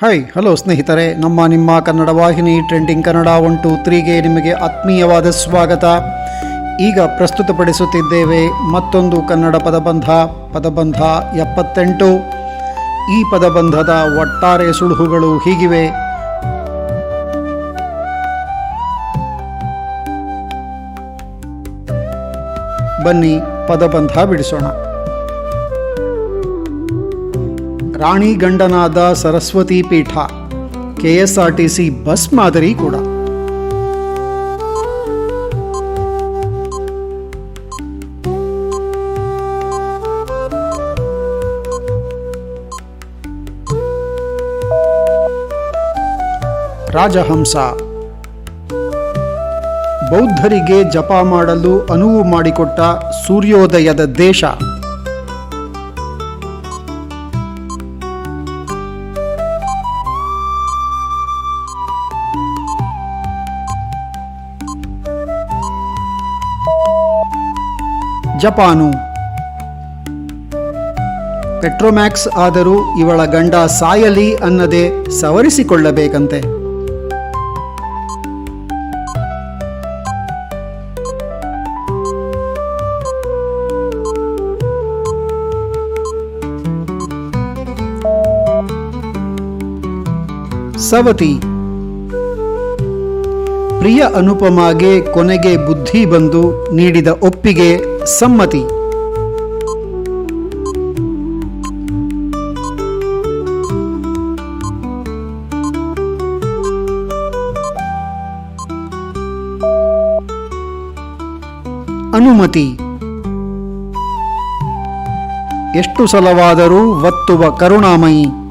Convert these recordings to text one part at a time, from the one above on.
Hi hello ಸ್ನೇಹಿತರೆ. ನಮ್ಮ ನಿಮ್ಮ ಕನ್ನಡ ವಾಹಿನಿ ಟ್ರೆಂಡಿಂಗ್ ಕನ್ನಡ ಒನ್, ಟು, ತ್ರೀಗೆ ನಿಮಗೆ ಆತ್ಮೀಯವಾದ ಸ್ವಾಗತ. ಈಗ ಪ್ರಸ್ತುತಪಡಿಸುತ್ತಿದ್ದೇವೆ ಮತ್ತೊಂದು ಕನ್ನಡ ಪದಬಂಧ ಪದಬಂಧ ಎಪ್ಪತ್ತೆಂಟು. ಈ ಪದಬಂಧದ ಒಟ್ಟಾರೆ ಸುಳುಹುಗಳು ಹೀಗಿವೆ. ಬನ್ನಿ ಪದಬಂಧ ಬಿಡಿಸೋಣ. ರಾಣಿ ಗಂಡನಾದ ಸರಸ್ವತಿ ಪೀಠ, ಕೆಎಸ್ಆರ್ಟಿಸಿ ಬಸ್ ಮಾದರಿ ಕೂಡ. ರಾಜಹಂಸ. ಬೌದ್ಧರಿಗೆ ಜಪ ಮಾಡಲು ಅನುವು ಮಾಡಿಕೊಟ್ಟ ಸೂರ್ಯೋದಯದ ದೇಶ. ಜಪಾನು. ಪೆಟ್ರೋಮ್ಯಾಕ್ಸ್ ಆದರೂ ಇವಳ ಗಂಡ ಸಾಯಲಿ ಅನ್ನದೆ ಸವರಿಸಿಕೊಳ್ಳಬೇಕಂತೆ. ಸವತಿ. ಪ್ರಿಯ ಅನುಪಮಾಗೆ ಕೊನೆಗೆ ಬುದ್ಧಿ ಬಂದು ನೀಡಿದ ಒಪ್ಪಿಗೆ ಸಮ್ಮತಿ. ಅನುಮತಿ. ಎಷ್ಟು ಸಲವಾದರೂ ಒತ್ತುವ ಕರುಣಾಮಯಿ.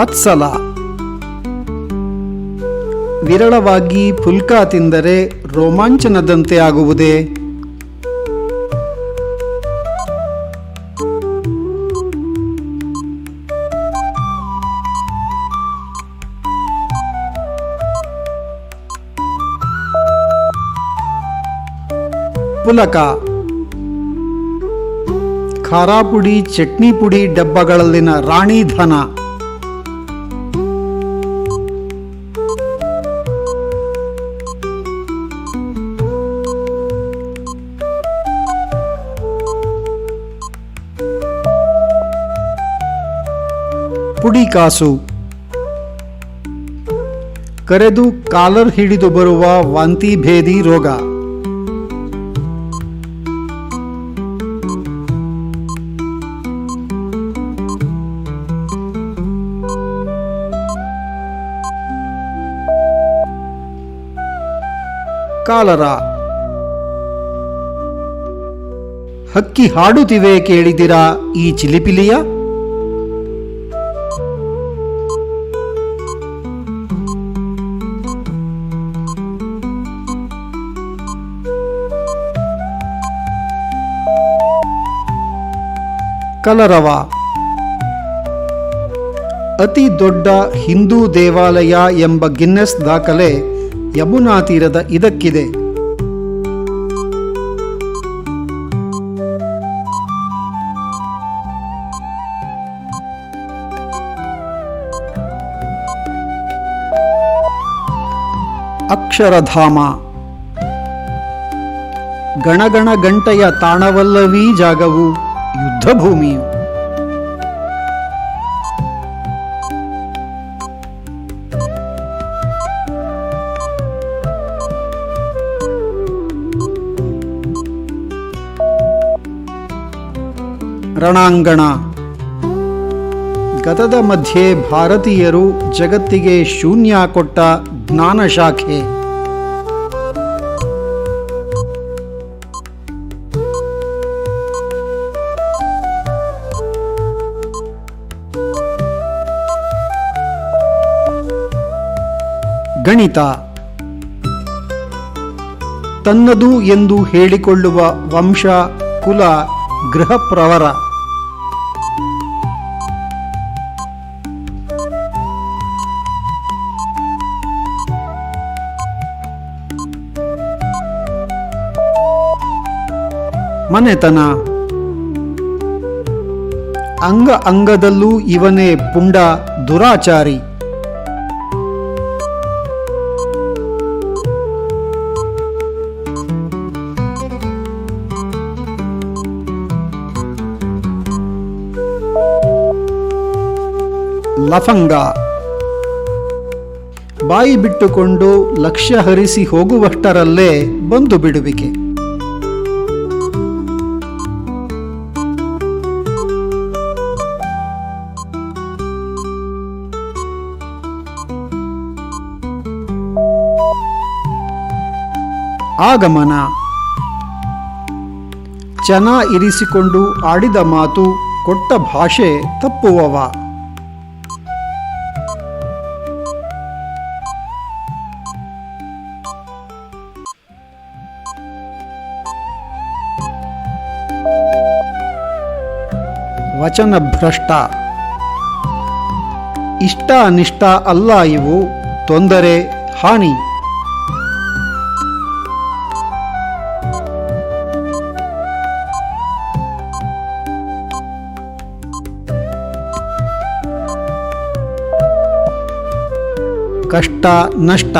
ವತ್ಸಲ. ವಿರಳವಾಗಿ ಪುಲ್ಕ ತಿಂದರೆ ರೋಮಾಂಚನದಂತೆ ಆಗುವುದೇ? ಪುಲಕ. ಖಾರಾಪುಡಿ ಚಟ್ನಿ ಪುಡಿ ಡಬ್ಬಗಳಲ್ಲಿನ ರಾಣಿ ಧನ. ಪುಡಿ ಕಾಸು. ಕರೆದು ಕಾಲರ್ ಹಿಡಿದು ಬರುವ ವಾಂತಿ ಭೇದಿ ರೋಗ. ಕಾಲರ. ಹಕ್ಕಿ ಹಾಡುತ್ತಿವೆ ಕೇಳಿದಿರಾ ಈ ಚಿಲಿಪಿಲಿಯ? ಕಲರವ. ಅತಿ ದೊಡ್ಡ ಹಿಂದೂ ದೇವಾಲಯ ಎಂಬ ಗಿನ್ನೆಸ್ ದಾಖಲೆ ಯಮುನಾ ತೀರದ ಇದಕ್ಕಿದೆ. ಅಕ್ಷರಧಾಮ. ಗಣಗಣ ಗಂಟೆಯ ತಾಣವಲ್ಲವೀ ಜಾಗವು ಯುದ್ಧಭೂಮಿಯು ರಣಾಂಗಣ. ಗತದ ಮಧ್ಯೆ ಭಾರತೀಯರು ಜಗತ್ತಿಗೆ ಶೂನ್ಯ ಕೊಟ್ಟ ಜ್ಞಾನ ಶಾಖೆ ಗಣಿತ. ತನ್ನದು ಎಂದು ಹೇಳಿಕೊಳ್ಳುವ ವಂಶ ಕುಲ ಗೃಹಪ್ರವರ. ಮನೆತನ. ಅಂಗ ಅಂಗದಲ್ಲೂ ಇವನೇ ಪುಂಡ ದುರಾಚಾರಿ. ಲಫಂಗ. ಬಾಯಿ ಬಿಟ್ಟುಕೊಂಡು ಲಕ್ಷ್ಯ ಹರಿಸಿ ಹೋಗುವಷ್ಟರಲ್ಲೇ ಬಂದು ಬಿಡುವಿಕೆ. ಆಗಮನ. ಚನ ಇರಿಸಿಕೊಂಡು ಆಡಿದ ಮಾತು ಕೊಟ್ಟ ಭಾಷೆ ತಪ್ಪುವವ. ವಚನ ಭ್ರಷ್ಟ. ಇಷ್ಟ ಅನಿಷ್ಟ ಅಲ್ಲ ಇವು, ತೊಂದರೆ, ಹಾನಿ. ಕಷ್ಟ, ನಷ್ಟ.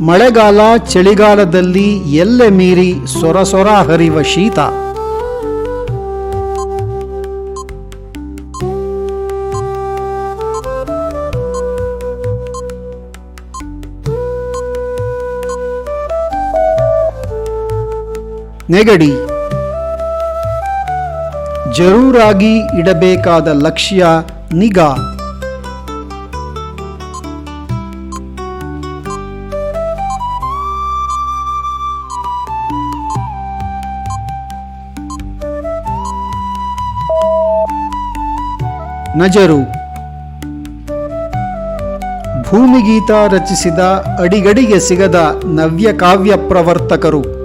ಮಳೆಗಾಲ, ಚಳಿಗಾಲದಲ್ಲಿ ಎಲ್ಲೆ ಮೀರಿ ಸೊರ ಸೊರ ಹರಿವ ಶೀತ. ನೆಗಡಿ. ಜರೂರಾಗಿ ಇಡಬೇಕಾದ ಲಕ್ಷ್ಯ ನಿಗಾ. ನಜರು. ಭೂಮಿಗೀತ ರಚಿಸಿದ ಅಡಿಗಡಿಗೆ ಸಿಗದ ನವ್ಯ ಕಾವ್ಯ ಪ್ರವರ್ತಕರು.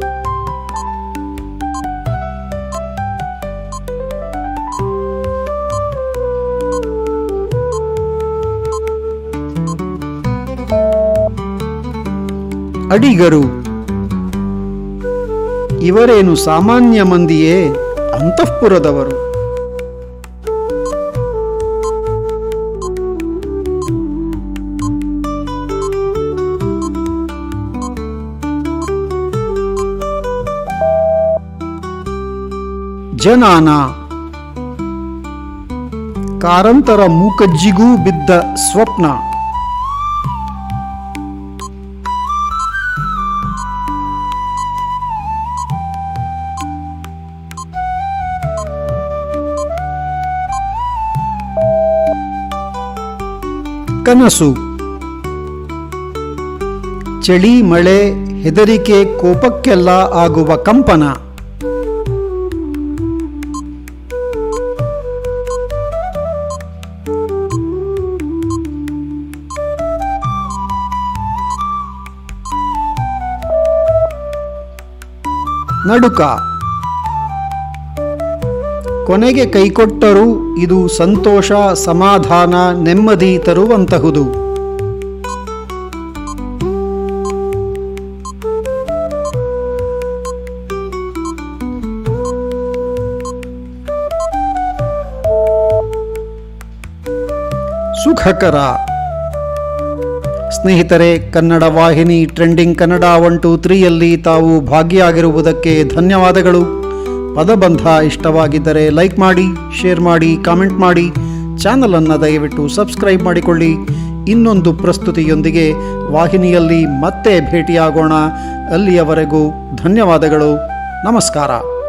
ಅಡಿಗರು. ಇವರೇನು ಸಾಮಾನ್ಯ ಮಂದಿಯೇ ಅಂತಃಪುರದವರು. ಜನಾನ. ಕಾರಂತರ ಮೂಕಜ್ಜಿಗೂ ಬಿದ್ದ ಸ್ವಪ್ನ. ಕನಸು. ಚಳಿ ಮಳೆ ಹೆದರಿಕೆ ಕೋಪಕ್ಕೆಲ್ಲ ಆಗುವ ಕಂಪನ. ನಡುಕ. ಕೊನೆಗೆ ಕೈಕೊಟ್ಟರೂ ಇದು ಸಂತೋಷ, ಸಮಾಧಾನ, ನೆಮ್ಮದಿ ತರುವಂತಹುದು. ಸುಖಕರ. ಸ್ನೇಹಿತರೆ, ಕನ್ನಡ ವಾಹಿನಿ, ಟ್ರೆಂಡಿಂಗ್ ಕನ್ನಡ ಒನ್ ಟು ತ್ರೀಯಲ್ಲಿ ತಾವು ಭಾಗಿಯಾಗಿರುವುದಕ್ಕೆ ಧನ್ಯವಾದಗಳು. ಪದಬಂಧ ಇಷ್ಟವಾಗಿದ್ದರೆ ಲೈಕ್ ಮಾಡಿ, ಶೇರ್ ಮಾಡಿ, ಕಾಮೆಂಟ್ ಮಾಡಿ. ಚಾನಲನ್ನು ದಯವಿಟ್ಟು ಸಬ್ಸ್ಕ್ರೈಬ್ ಮಾಡಿಕೊಳ್ಳಿ. ಇನ್ನೊಂದು ಪ್ರಸ್ತುತಿಯೊಂದಿಗೆ ವಾಹಿನಿಯಲ್ಲಿ ಮತ್ತೆ ಭೇಟಿಯಾಗೋಣ. ಅಲ್ಲಿಯವರೆಗೂ ಧನ್ಯವಾದಗಳು. ನಮಸ್ಕಾರ.